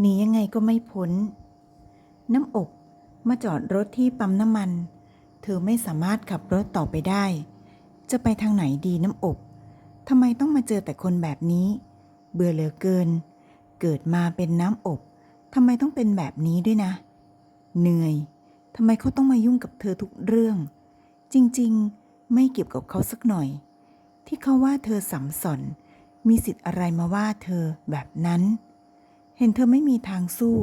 หนียังไงก็ไม่พ้น น้ำอบมาจอดรถที่ปั๊มน้ำมัน เธอไม่สามารถขับรถต่อไปได้ จะไปทางไหนดีน้ำอบทำไมต้องมาเจอแต่คนแบบนี้ เบื่อเหลือเกิน เกิดมาเป็นน้ำอบทำไมต้องเป็นแบบนี้ด้วยนะ เหนื่อยทำไมเขาต้องมายุ่งกับเธอทุกเรื่อง จริงๆ ไม่เกี่ยวกับเขาสักหน่อย ที่เขาว่าเธอสัมสอนมีสิทธิ์อะไรมาว่าเธอแบบนั้น เห็นเธอไม่มีทางสู้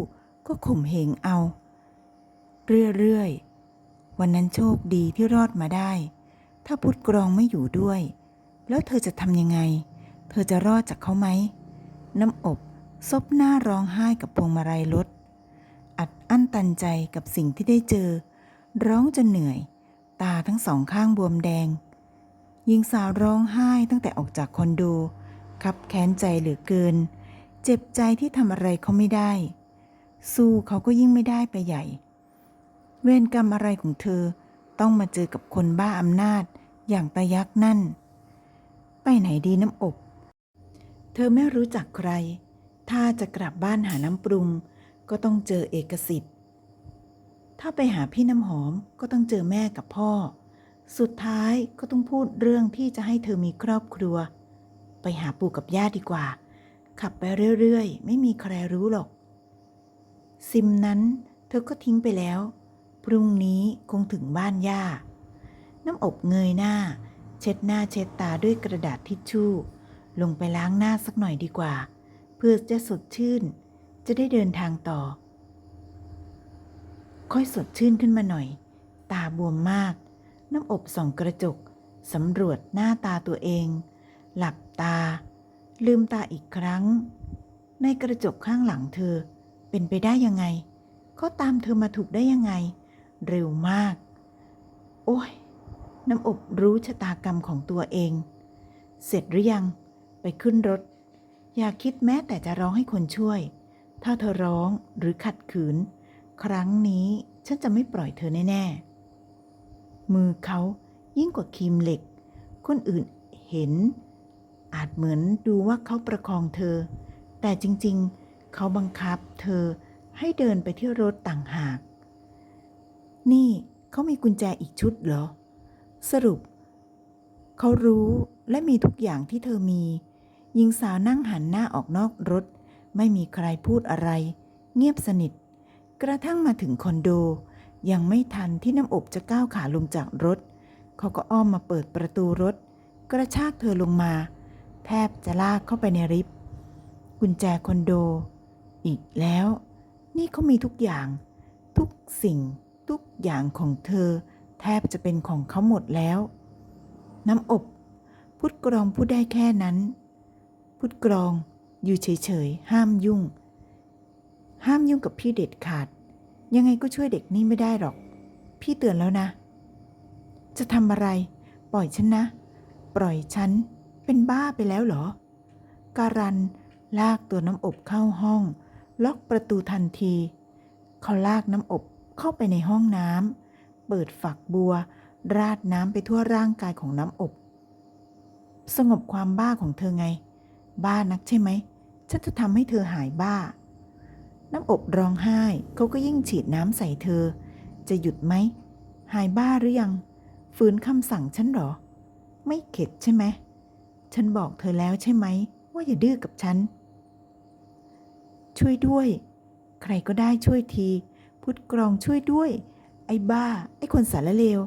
ก็ข่มเหงเอา เรื่อยๆ วันนั้นโชคดีที่รอดมาได้ ถ้าพุทธกรองไม่อยู่ด้วย แล้วเธอจะทำยังไง เธอจะรอดจากเขาไหม น้ำอบซบหน้าร้องไห้กับพวงมาลัยรถ อัดอั้นตันใจกับสิ่งที่ได้เจอ ร้องจนเหนื่อย ตาทั้งสองข้างบวมแดงหญิงสาวร้องไห้ตั้งแต่ออกจากคอนโด คับแค้นใจเหลือเกิน เจ็บใจที่ทำอะไรเขาไม่ได้ สู้เขาก็ยิ่งไม่ได้ไปใหญ่ เวรกรรมอะไรของเธอต้องมาเจอกับคนบ้าอำนาจอย่างตายักษ์นั่น ไปไหนดีน้ำอบ เธอไม่รู้จักใคร ถ้าจะกลับบ้านหาน้ำปรุง ก็ต้องเจอเอกสิทธิ์ ถ้าไปหาพี่น้ำหอมก็ต้องเจอแม่กับพ่อ สุดท้ายก็ต้องพูดเรื่องที่จะให้เธอมีครอบครัว ไปหาปู่กับย่าดีกว่า ขับไปเรื่อยๆ ไม่มีใครรู้หรอก ซิมนั้นเธอก็ทิ้งไปแล้ว พรุ่งนี้คงถึงบ้านย่า น้ำอบเงยหน้า เช็ดหน้าเช็ดตาด้วยกระดาษทิชชู่ ลงไปล้างหน้าสักหน่อยดีกว่า เพื่อจะสดชื่น จะได้เดินทางต่อ ค่อยสดชื่นขึ้นมาหน่อย ตาบวมมาก น้ำอบส่องกระจกสำรวจหน้าตาตัวเอง หลับตา ลืมตาอีกครั้ง ในกระจกข้างหลังเธอ เป็นไปได้ยังไง เขาตามเธอมาถูกได้ยังไง เร็วมาก โอ้ย น้ำอบรู้ชะตากรรมของตัวเอง เสร็จหรือยัง ไปขึ้นรถ อย่าคิดแม้แต่จะร้องให้คนช่วย ถ้าเธอร้องหรือขัดขืน ครั้งนี้ฉันจะไม่ปล่อยเธอแน่ ๆ มือเขายิ่งกว่าครีมเหล็ก คนอื่นเห็น อาจเหมือนดูว่าเขาประคองเธอ แต่จริงๆ เขาบังคับเธอให้เดินไปที่รถต่างหาก นี่เขามีกุญแจอีกชุดเหรอ สรุป เขารู้และมีทุกอย่างที่เธอมี หญิงสาวนั่งหันหน้าออกนอกรถ ไม่มีใครพูดอะไร เงียบสนิท กระทั่งมาถึงคอนโด ยังไม่ทันที่น้ำอบจะก้าวขาลงจากรถ เขาก็อ้อมมาเปิดประตูรถ กระชากเธอลงมา แทบจะลากเข้าไปในลิฟต์กุญแจคอนโด อีกแล้ว นี่เขามีทุกอย่าง ทุกสิ่ง ทุกอย่างของเธอ แทบจะเป็นของเขาหมดแล้ว น้ำอบพุทธกรองพูดได้แค่นั้น พุทธกรองอยู่เฉยๆ ห้ามยุ่ง ห้ามยุ่งกับพี่เด็ดขาด ยังไงก็ช่วยเด็กนี่ไม่ได้หรอก พี่เตือนแล้วนะ จะทำอะไร ปล่อยฉันนะ ปล่อยฉัน เป็นบ้าไปแล้วเหรอ การันลากตัวน้ำอบเข้าห้อง ล็อกประตูทันที เขาลากน้ำอบเข้าไปในห้องน้ำเปิดฝักบัว ราดน้ำไปทั่วร่างกายของน้ำอบ สงบความบ้าของเธอไง บ้านักใช่ไหมฉันจะทำให้เธอหายบ้า น้ำอบร้องไห้เขาก็ยิ่งฉีดน้ำใส่เธอ จะหยุดไหม หายบ้าหรือยัง ฝืนคำสั่งฉันหรอ ไม่เข็ดใช่ไหม ฉันบอกเธอแล้วใช่ไหม ว่าอย่าดื้อกับฉัน ช่วยด้วย ใครก็ได้ช่วยที พุทธกรองช่วยด้วย ไอ้บ้า ไอ้คนสารเลว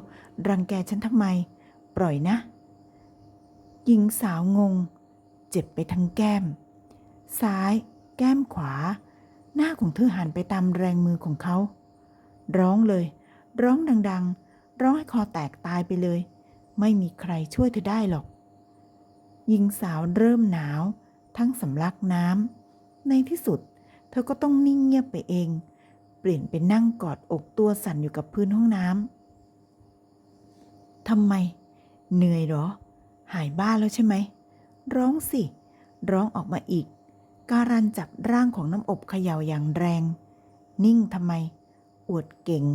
รังแกฉันทำไม ปล่อยนะ หญิงสาวงง เจ็บไปทั้งแก้ม ซ้าย แก้มขวา หน้าของเธอหันไปตามแรงมือของเขา ร้องเลย ร้องดัง ๆ ร้องให้คอแตกตายไปเลย ไม่มีใครช่วยเธอได้หรอก หญิงสาวเริ่มหนาว ทั้งสำลักน้ำในที่สุด เธอก็ต้องนิ่งเงียบไปเอง เปลี่ยนเป็นนั่งกอดอกตัวสั่นอยู่กับพื้นห้องน้ำทำไม เหนื่อยหรอ หายบ้าแล้วใช่ไหม ร้องสิ ร้องออกมาอีก การันจับร่างของน้ำอบเขย่าอย่างแรง นิ่งทำไม อวดเก่ง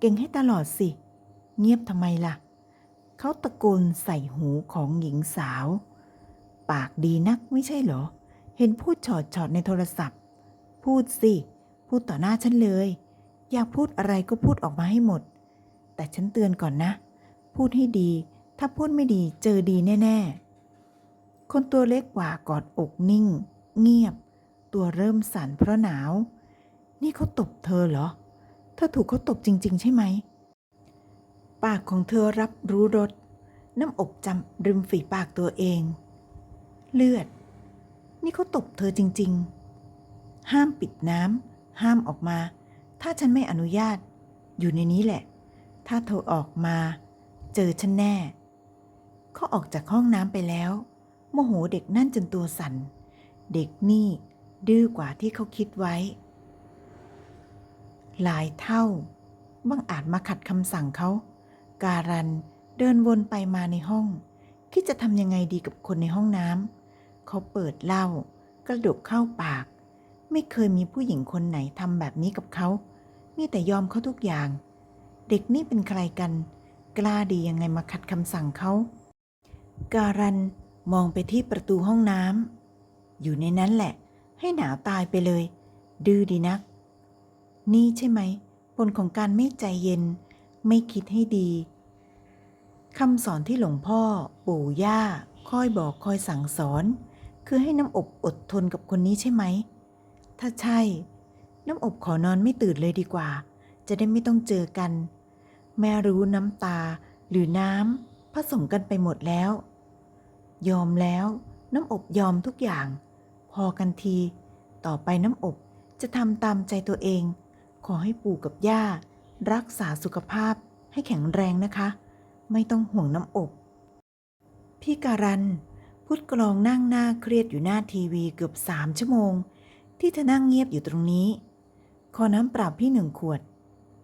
เก่งให้ตลอดสิ เงียบทำไมล่ะ เขาตะโกนใส่หูของหญิงสาว ปากดีนักไม่ใช่เหรอ เห็นพูดฉอดฉอดๆในโทรศัพท์ พูดสิ พูดต่อหน้าฉันเลย อยากพูดอะไรก็พูดออกมาให้หมด แต่ฉันเตือนก่อนนะ พูดให้ดี ถ้าพูดไม่ดีเจอดีแน่ ๆ คนตัวเล็กกว่ากอดอกนิ่ง เงียบ ตัวเริ่มสั่นเพราะหนาว นี่เขาตบเธอเหรอ เธอถูกเขาตบจริง ๆ ใช่ไหม ปากของเธอรับรู้รสน้ำอกจำริมฝีปากตัวเอง เลือด นี่เขาตบเธอจริง ๆ ห้ามปิดน้ำห้ามออกมา ถ้าฉันไม่อนุญาต อยู่ในนี้แหละ ถ้าเธอออกมา เจอฉันแน่ เขาออกจากห้องน้ำไปแล้ว โมโหเด็กนั่นจนตัวสั่น เด็กนี่ดื้อกว่าที่เขาคิดไว้ หลายเท่าบังอาจมาขัดคำสั่งเขา การันเดินวนไปมาในห้อง คิดจะทำยังไงดีกับคนในห้องน้ำเขาเปิดเหล้ากระดกเข้าปาก ไม่เคยมีผู้หญิงคนไหนทำแบบนี้กับเขา มีแต่ยอมเขาทุกอย่าง เด็กนี่เป็นใครกัน กล้าดียังไงมาขัดคำสั่งเขาการันมองไปที่ประตูห้องน้ำอยู่ในนั้นแหละ ให้หนาวตายไปเลย ดื้อดีนัก นี่ใช่ไหม ผลของการไม่ใจเย็น ไม่คิดให้ดีคำสอนที่หลวงพ่อ ปู่ย่าคอยบอกคอยสั่งสอน คือให้น้ำอบอดทนกับคนนี้ใช่ไหม ถ้าใช่ น้ำอบขอนอนไม่ตื่นเลยดีกว่า จะได้ไม่ต้องเจอกัน แม่รู้น้ำตาหรือน้ำผสมกันไปหมดแล้ว ยอมแล้วน้ำอบยอมทุกอย่าง พอกันที ต่อไปน้ำอบจะทำตามใจตัวเอง ขอให้ปู่กับย่า รักษาสุขภาพให้แข็งแรงนะคะ ไม่ต้องห่วงน้ำอบ พี่การันพุทกรองนั่งหน้าเครียดอยู่หน้าทีวีเกือบสามชั่วโมง ที่เธอนั่งเงียบอยู่ตรงนี้ ขอน้ำเปล่าพี่หนึ่งขวด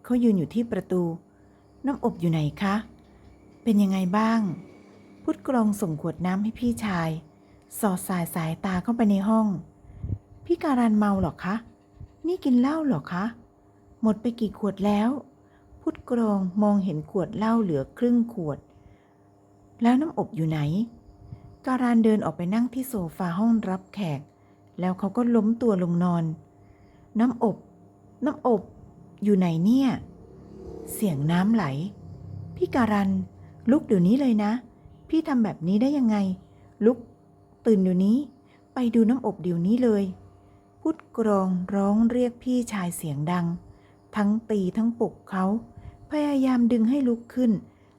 เขายืนอยู่ที่ประตู น้ำอบอยู่ไหนคะ เป็นยังไงบ้าง พุทกรองส่งขวดน้ำให้พี่ชาย สอดสายสายตาเข้าไปในห้อง พี่การันเมาเหรอคะ นี่กินเหล้าเหรอคะ หมดไปกี่ขวดแล้ว พุทธกรองมองเห็นขวดเหล้าเหลือครึ่งขวด แล้วน้ำอบอยู่ไหน การันเดินออกไปนั่งที่โซฟาห้องรับแขก แล้วเขาก็ล้มตัวลงนอน น้ำอบ น้ำอบอยู่ไหนเนี่ย เสียงน้ำไหล พี่การัน ลุกเดี๋ยวนี้เลยนะ พี่ทำแบบนี้ได้ยังไง ลุก ตื่นเดี๋ยวนี้ ไปดูน้ำอบเดี๋ยวนี้เลย พุทธกรองร้องเรียกพี่ชายเสียงดัง ทั้งตีทั้งปลุกเขาพยายามดึงให้ลุกขึ้น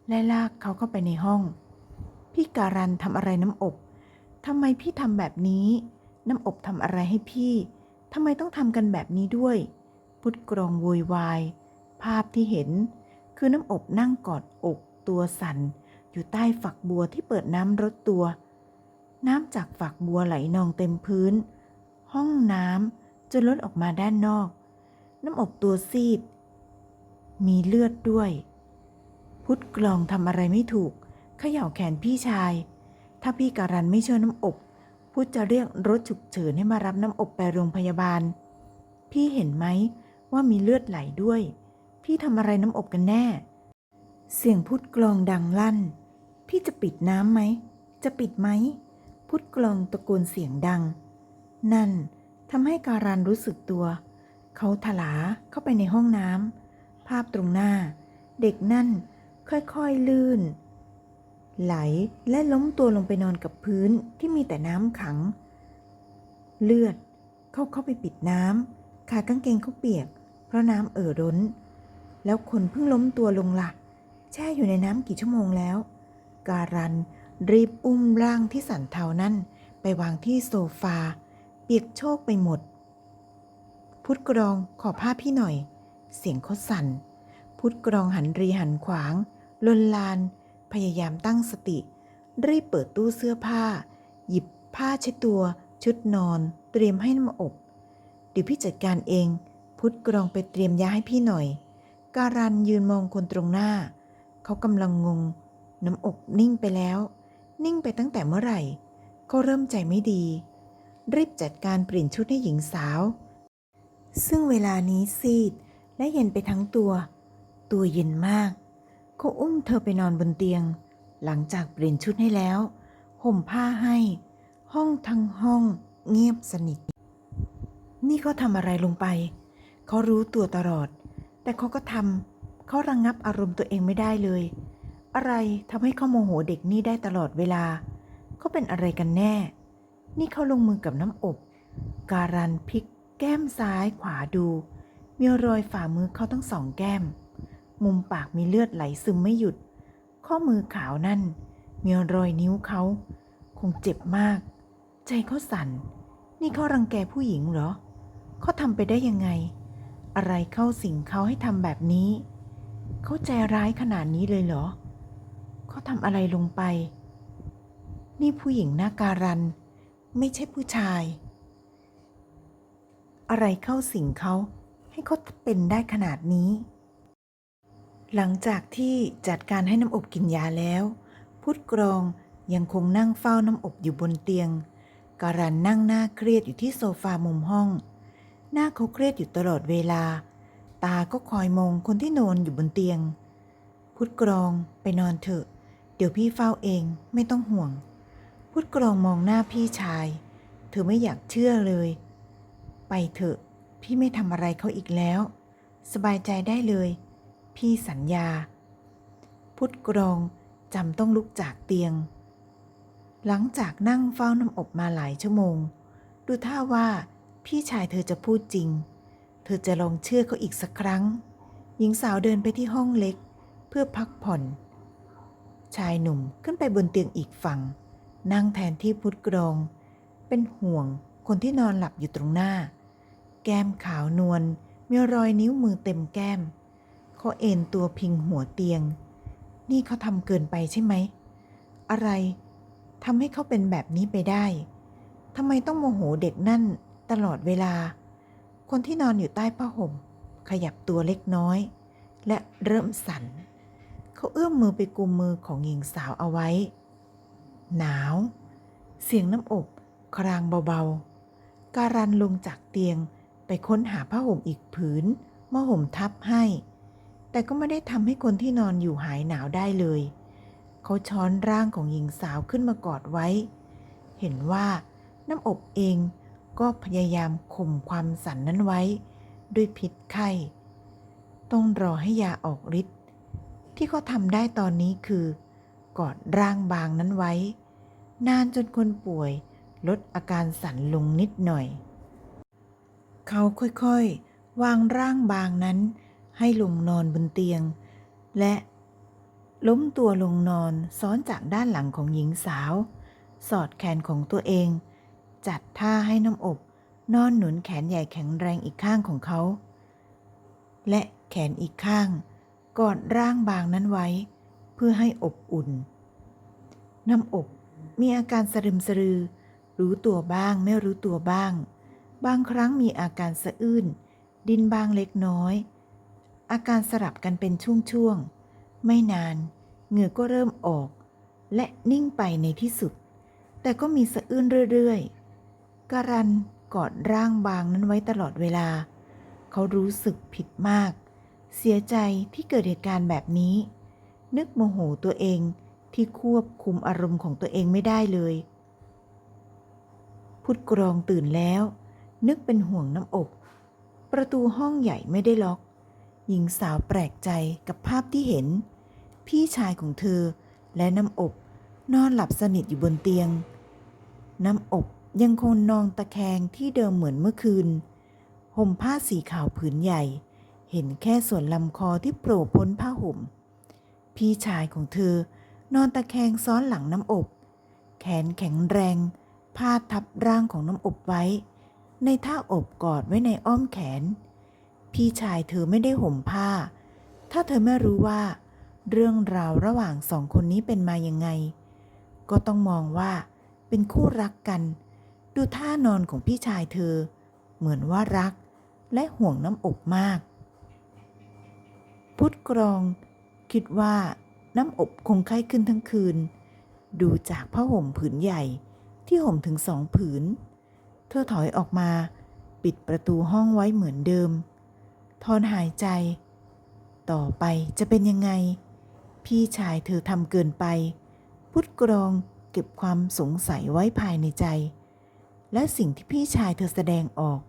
และลากเขาเข้าไปในห้อง พี่การันทำอะไรน้ำอบทำไมพี่ทำแบบนี้ น้ำอบทำอะไรให้พี่ทำไมต้องทำกันแบบนี้ด้วย พุทธกรองโวยวาย ภาพที่เห็น คือน้ำอบนั่งกอดอกตัวสั่น อยู่ใต้ฝักบัวที่เปิดน้ำรดตัว น้ำจากฝักบัวไหลนองเต็มพื้น ห้องน้ำจนล้นออกมาด้านนอก น้ำอบตัวซีด มีเลือดด้วย พุทธกลองทำอะไรไม่ถูกเขย่าแขนพี่ชาย ถ้าพี่การันไม่ช่วยน้ำอบ พุทธจะเรียกรถฉุกเฉินให้มารับน้ำอบไปโรงพยาบาล พี่เห็นไหมว่ามีเลือดไหลด้วย พี่ทำอะไรน้ำอบกันแน่ เสียงพุทธกลองดังลั่น พี่จะปิดน้ำไหม จะปิดไหม พุทธกลองตะโกนเสียงดัง นั่นทำให้การันรู้สึกตัว เขาถลาเข้าไปในห้องน้ำภาพตรงหน้า เด็กนั่นค่อยๆลื่น ไหลและล้มตัวลงไปนอนกับพื้นที่มีแต่น้ำขัง เลือดเขาเข้าไปปิดน้ำขากางเกงเขาเปียก เพราะน้ำเอ่อร้น แล้วคนเพิ่งล้มตัวลงละ่ะ แช่อยู่ในน้ำกี่ชั่วโมงแล้ว การันรีบอุ้มร่างที่สันเทานั่นไปวางที่โซฟา เปียกโชกไปหมด พุทธกรองขอผ้าพี่หน่อย เสียงเขาสั่น พุทธกรองหันรีหันขวาง ลนลาน พยายามตั้งสติ รีบเปิดตู้เสื้อผ้า หยิบผ้าเช็ดตัว ชุดนอน เตรียมให้น้ำอบ เดี๋ยวพี่จัดการเอง พุทธกรองไปเตรียมยาให้พี่หน่อย การันยืนมองคนตรงหน้า เขากำลังงง น้ำอบนิ่งไปแล้ว นิ่งไปตั้งแต่เมื่อไหร่ เขาเริ่มใจไม่ดี รีบจัดการเปลี่ยนชุดให้หญิงสาว ซึ่งเวลานี้ซีดและเย็นไปทั้งตัว ตัวเย็นมากเขาอุ้มเธอไปนอนบนเตียง หลังจากเปลี่ยนชุดให้แล้วห่มผ้าให้ ห้องทั้งห้องเงียบสนิท นี่เขาทำอะไรลงไป เขารู้ตัวตลอด แต่เขาก็ทำเขาระงงับอารมณ์ตัวเองไม่ได้เลย อะไรทำให้เขาโมโหเด็กนี่ได้ตลอดเวลาเขาเป็นอะไรกันแน่ นี่เขาลงมือกับน้ำอบ การันพลิก แก้มซ้ายขวาดู มีรอยฝ่ามือเขาทั้งสองแก้ม มุมปากมีเลือดไหลซึมไม่หยุด ข้อมือขาวนั่น มีรอยนิ้วเขา คงเจ็บมาก ใจเขาสั่น นี่เขารังแกผู้หญิงเหรอเขาทำไปได้ยังไง อะไรเข้าสิงเขาให้ทำแบบนี้ เขาใจร้ายขนาดนี้เลยเหรอเขาทำอะไรลงไป นี่ผู้หญิงหน้าการัน ไม่ใช่ผู้ชาย อะไรเข้าสิงเขาให้เขาเป็นได้ขนาดนี้ หลังจากที่จัดการให้น้ำอบกินยาแล้ว พุทธกรองยังคงนั่งเฝ้าน้ำอบอยู่บนเตียง การันนั่งหน้าเครียดอยู่ที่โซฟามุมห้อง หน้าเขาเครียดอยู่ตลอดเวลา ตาก็คอยมองคนที่นอนอยู่บนเตียง พุทธกรองไปนอนเถอะ เดี๋ยวพี่เฝ้าเองไม่ต้องห่วง พุทธกรองมองหน้าพี่ชาย เธอไม่อยากเชื่อเลย ไปเถอะ พี่ไม่ทำอะไรเขาอีกแล้ว สบายใจได้เลย พี่สัญญา พุทธกรองจำต้องลุกจากเตียง หลังจากนั่งเฝ้าน้ำอบมาหลายชั่วโมง ดูท่าว่าพี่ชายเธอจะพูดจริง เธอจะลองเชื่อเขาอีกสักครั้ง หญิงสาวเดินไปที่ห้องเล็ก เพื่อพักผ่อน ชายหนุ่มขึ้นไปบนเตียงอีกฝั่ง นั่งแทนที่พุทธกรอง เป็นห่วงคนที่นอนหลับอยู่ตรงหน้า แก้มขาวนวลมีรอยนิ้วมือเต็มแก้ม เขาเอนตัวพิงหัวเตียง นี่เขาทำเกินไปใช่ไหม อะไรทำให้เขาเป็นแบบนี้ไปได้ทำไมต้องโมโหเด็กนั่นตลอดเวลา คนที่นอนอยู่ใต้ผ้าห่ม ขยับตัวเล็กน้อย และเริ่มสั่น เขาเอื้อมมือไปกุมมือของหญิงสาวเอาไว้ หนาว เสียงน้ำอบ ครางเบาๆ การันลงจากเตียง ไปค้นหาผ้าห่มอีกผืนมาห่มทับให้ แต่ก็ไม่ได้ทำให้คนที่นอนอยู่หายหนาวได้เลย เขาช้อนร่างของหญิงสาวขึ้นมากอดไว้ เห็นว่าน้ำอบเองก็พยายามข่มความสั่นนั้นไว้ ด้วยพิษไข้ ต้องรอให้ยาออกฤทธิ์ที่เขาทำได้ตอนนี้คือ กอดร่างบางนั้นไว้ นานจนคนป่วยลดอาการสั่นลงนิดหน่อย เขาค่อยๆ วางร่างบางนั้นให้ลงนอนบนเตียง และล้มตัวลงนอนซ้อนจากด้านหลังของหญิงสาว สอดแขนของตัวเอง จัดท่าให้น้ำอบ นอนหนุนแขนใหญ่แข็งแรงอีกข้างของเขา และแขนอีกข้าง กอดร่างบางนั้นไว้ เพื่อให้อบอุ่น น้ำอบมีอาการสะรึมสะรือ รู้ตัวบ้างไม่รู้ตัวบ้าง บางครั้งมีอาการสะอื้น ดินบางเล็กน้อย อาการสลับกันเป็นช่วงๆ ไม่นาน เหงื่อก็เริ่มออก และนิ่งไปในที่สุด แต่ก็มีสะอื้นเรื่อยๆ การันกอดร่างบางนั้นไว้ตลอดเวลา เขารู้สึกผิดมาก เสียใจที่เกิดเหตุการณ์แบบนี้ นึกโมโหตัวเองที่ควบคุมอารมณ์ของตัวเองไม่ได้เลย พุทธกรองตื่นแล้ว นึกเป็นห่วงน้ำอบ ประตูห้องใหญ่ไม่ได้ล็อก หญิงสาวแปลกใจกับภาพที่เห็น พี่ชายของเธอและน้ำอบ นอนหลับสนิทอยู่บนเตียง น้ำอบยังคงนอนตะแคงที่เดิมเหมือนเมื่อคืน ห่มผ้าสีขาวผืนใหญ่ เห็นแค่ส่วนลำคอที่โผล่พ้นผ้าห่ม พี่ชายของเธอนอนตะแคงซ้อนหลังน้ำอบ แขนแข็งแรง พาดทับร่างของน้ำอบไว้ ในท่าอบกอดไว้ในอ้อมแขน พี่ชายเธอไม่ได้ห่มผ้า ถ้าเธอไม่รู้ว่า เรื่องราวระหว่างสองคนนี้เป็นมายังไง ก็ต้องมองว่าเป็นคู่รักกัน ดูท่านอนของพี่ชายเธอ เหมือนว่ารักและห่วงน้ำอบมาก พุทธกรองคิดว่าน้ำอบคงไข้ขึ้นทั้งคืน ดูจากผ้าห่มผืนใหญ่ที่ห่มถึงสองผืน เธอถอยออกมา ปิดประตูห้องไว้เหมือนเดิม ทอนหายใจ ต่อไปจะเป็นยังไง พี่ชายเธอทำเกินไป พุทธกรองเก็บความสงสัยไว้ภายในใจ และสิ่งที่พี่ชายเธอแสดงออก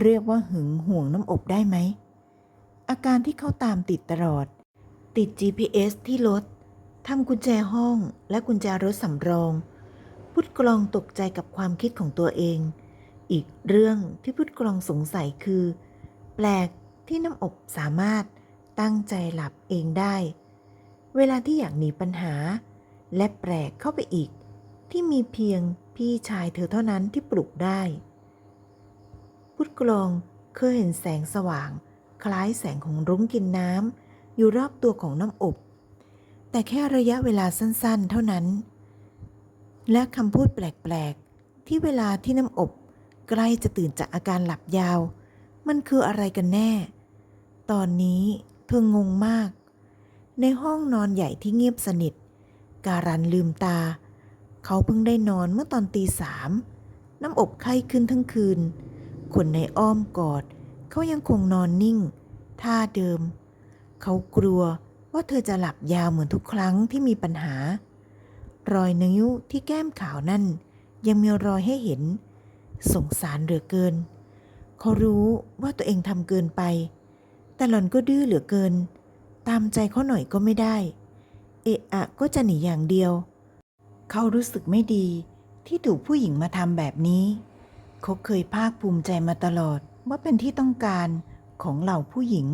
เรียกว่าหึงห่วงน้ำอบได้ไหม อาการที่เขาตามติดตลอด ติด GPS ที่รถทำกุญแจห้องและกุญแจรถสำรอง พุทธกลองตกใจกับความคิดของตัวเอง อีกเรื่องที่พุทธกลองสงสัยคือ แปลกที่น้ำอบสามารถตั้งใจหลับเองได้ เวลาที่อยากหนีปัญหา และแปลกเข้าไปอีก ที่มีเพียงพี่ชายเธอเท่านั้นที่ปลุกได้ พุทธกลองเคยเห็นแสงสว่าง คล้ายแสงของรุ้งกินน้ำอยู่รอบตัวของน้ำอบ แต่แค่ระยะเวลาสั้นๆ เท่านั้น และคำพูดแปลกๆ ที่เวลาที่น้ำอบ ใกล้จะตื่นจากอาการหลับยาว มันคืออะไรกันแน่ ตอนนี้เธองงมาก ในห้องนอนใหญ่ที่เงียบสนิท การันลืมตา เขาเพิ่งได้นอนเมื่อตอนตีสามน้ำอบไข้ขึ้นทั้งคืน คนในอ้อมกอด เขายังคงนอนนิ่ง ท่าเดิม เขากลัวว่าเธอจะหลับยาวเหมือนทุกครั้งที่มีปัญหา รอยนิ้วที่แก้มขาวนั่น ยังมีรอยให้เห็น สงสารเหลือเกิน เขารู้ว่าตัวเองทำเกินไป แต่หล่อนก็ดื้อเหลือเกิน ตามใจเขาหน่อยก็ไม่ได้ เอะอะก็จะหนีอย่างเดียว เขารู้สึกไม่ดีที่ถูกผู้หญิงมาทำแบบนี้ เขาเคยภาคภูมิใจมาตลอดว่าเป็นที่ต้องการของเหล่าผู้หญิง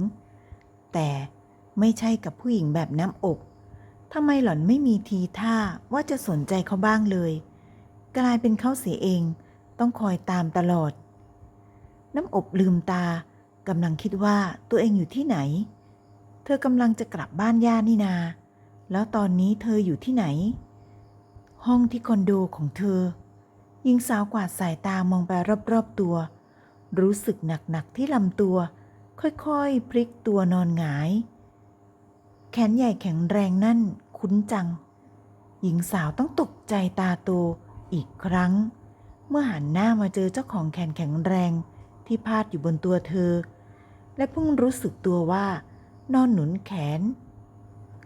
แต่ไม่ใช่กับผู้หญิงแบบน้ำอบทำไมหล่อนไม่มีทีท่าว่าจะสนใจเขาบ้างเลย กลายเป็นเขาเสียเอง ต้องคอยตามตลอด น้ำอบลืมตากำลังคิดว่าตัวเองอยู่ที่ไหน เธอกำลังจะกลับบ้านย่านี่นา แล้วตอนนี้เธออยู่ที่ไหน ห้องที่คอนโดของเธอหญิงสาวกวาดสายตามองไปรอบๆตัว รู้สึกหนักๆที่ลำตัว ค่อยๆ พลิกตัวนอนหงาย แขนใหญ่แข็งแรงนั่นคุ้นจัง หญิงสาวต้องตกใจตาโตอีกครั้ง เมื่อหันหน้ามาเจอเจ้าของแขนแข็งแรงที่พาดอยู่บนตัวเธอ และเพิ่งรู้สึกตัวว่า นอนหนุนแขน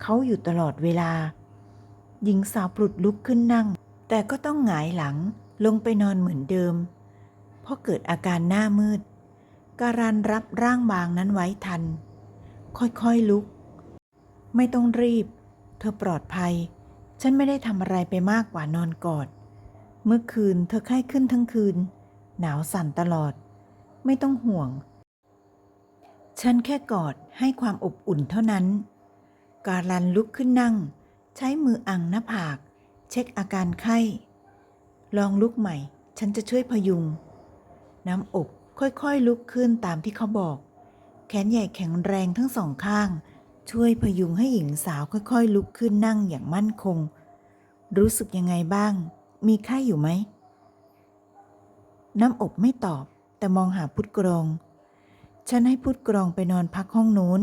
เขาอยู่ตลอดเวลา หญิงสาวปลุดลุกขึ้นนั่ง แต่ก็ต้องหงายหลังลงไปนอนเหมือนเดิม เพราะเกิดอาการหน้ามืด การันรับร่างบางนั้นไว้ทัน ค่อยๆลุก ไม่ต้องรีบ เธอปลอดภัย ฉันไม่ได้ทำอะไรไปมากกว่านอนกอด มื่อคืนเธอไข้ขึ้นทั้งคืน หนาวสั่นตลอด ไม่ต้องห่วง ฉันแค่กอดให้ความอบอุ่นเท่านั้น การันลุกขึ้นนั่ง ใช้มืออังหน้าผาก เช็คอาการไข้ ลองลุกใหม่ ฉันจะช่วยพยุง น้ำอบค่อยๆลุกขึ้นตามที่เขาบอก แขนใหญ่แข็งแรงทั้งสองข้าง ช่วยพยุงให้หญิงสาวค่อยๆ ลุกขึ้นนั่งอย่างมั่นคง รู้สึกยังไงบ้าง มีไข้อยู่ไหม น้ำอบไม่ตอบ แต่มองหาพุทธกรองฉันให้พุทธกรองไปนอนพักห้องนู้น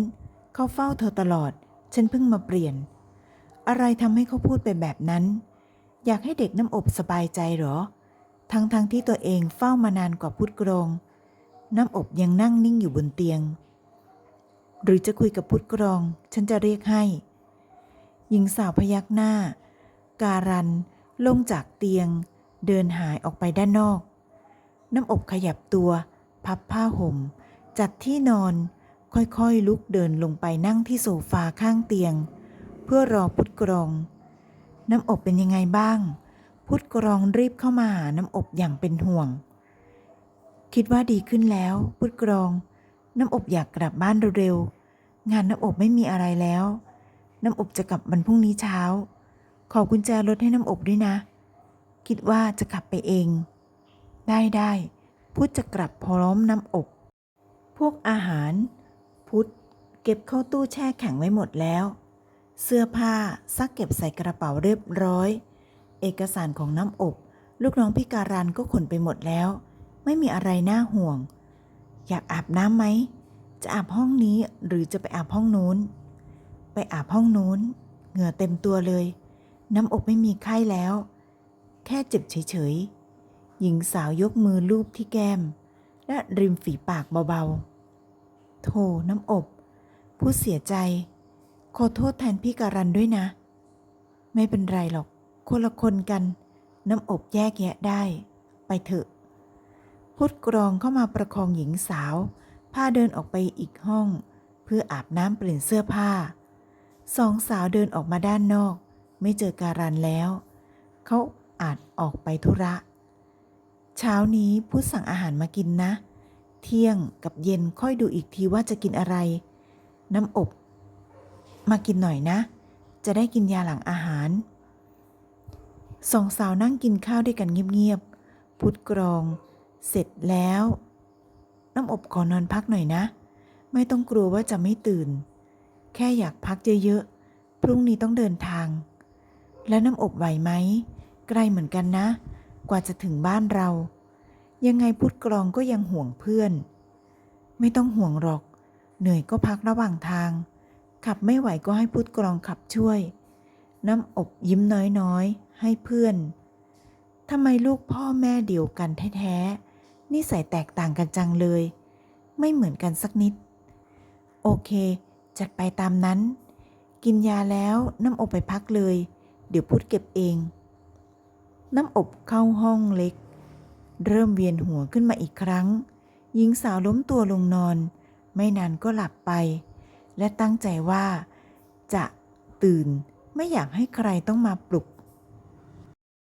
เขาเฝ้าเธอตลอด ฉันเพิ่งมาเปลี่ยน อะไรทำให้เขาพูดไปแบบนั้น อยากให้เด็กน้ำอบสบายใจหรอ ทั้งๆทที่ตัวเองเฝ้ามานานกว่าพุทธกรองน้ำอบยังนั่งนิ่งอยู่บนเตียง หรือจะคุยกับพุทธกรอง ฉันจะเรียกให้ หญิงสาวพยักหน้า การัน ลงจากเตียง เดินหายออกไปด้านนอก น้ำอบขยับตัว พับผ้าห่ม จัดที่นอน ค่อยๆลุกเดินลงไปนั่งที่โซฟาข้างเตียง เพื่อรอพุทธกรอง น้ำอบเป็นยังไงบ้าง พุทธกรองรีบเข้ามาหาน้ำอบอย่างเป็นห่วง คิดว่าดีขึ้นแล้ว พุทธกรอง น้ำอบอยากกลับบ้านเร็วๆงานน้ำอบไม่มีอะไรแล้ว น้ำอบจะกลับวันพรุ่งนี้เช้า ขอกุญแจรถให้น้ำอบด้วยนะ คิดว่าจะกลับไปเอง ได้ได้พุทธจะกลับพร้อมน้ำอบ พวกอาหาร พุทธเก็บเข้าตู้แช่แข็งไว้หมดแล้ว เสื้อผ้าซักเก็บใส่กระเป๋าเรียบร้อย เอกสารของน้ำอบ ลูกน้องพี่การันก็ขนไปหมดแล้ว ไม่มีอะไรน่าห่วง อยากอาบน้ำไหม จะอาบห้องนี้หรือจะไปอาบห้องนู้น ไปอาบห้องนู้น เหงื่อเต็มตัวเลย น้ำอบไม่มีไข้แล้ว แค่เจ็บเฉยๆ หญิงสาวยกมือลูบที่แก้ม และริมฝีปากเบาๆ โธ่น้ำอบ ผู้เสียใจ ขอโทษแทนพี่การันด้วยนะ ไม่เป็นไรหรอก คนละคนกัน น้ำอบแยกแยะได้ ไปเถอะ พุทธกรองเข้ามาประคองหญิงสาว พาเดินออกไปอีกห้อง เพื่ออาบน้ำเปลี่ยนเสื้อผ้า สองสาวเดินออกมาด้านนอก ไม่เจอการันแล้ว เขาอาจออกไปธุระ เช้านี้พุทธสั่งอาหารมากินนะ เที่ยงกับเย็นค่อยดูอีกทีว่าจะกินอะไร น้ำอบ มากินหน่อยนะ จะได้กินยาหลังอาหารสองสาวนั่งกินข้าวด้วยกันเงียบๆพุทกรอง เสร็จแล้ว น้ำอบขอนอนพักหน่อยนะ ไม่ต้องกลัวว่าจะไม่ตื่น แค่อยากพักเยอะๆ พรุ่งนี้ต้องเดินทาง แล้วน้ำอบไหวไหมไกลเหมือนกันนะ กว่าจะถึงบ้านเรา ยังไงพุทธกรองก็ยังห่วงเพื่อน ไม่ต้องห่วงหรอก เหนื่อยก็พักระหว่างทาง ขับไม่ไหวก็ให้พุทธกรองขับช่วย น้ำอบยิ้มน้อยๆ ให้เพื่อนทำไมลูกพ่อแม่เดียวกันแท้ๆนิสัยแตกต่างกันจังเลย ไม่เหมือนกันสักนิด โอเค จัดไปตามนั้น กินยาแล้วน้ำอบไปพักเลย เดี๋ยวพุทธเก็บเอง น้ำอบเข้าห้องเล็ก เริ่มเวียนหัวขึ้นมาอีกครั้ง หญิงสาวล้มตัวลงนอน ไม่นานก็หลับไป และตั้งใจว่า จะตื่นไม่อยากให้ใครต้องมาปลุก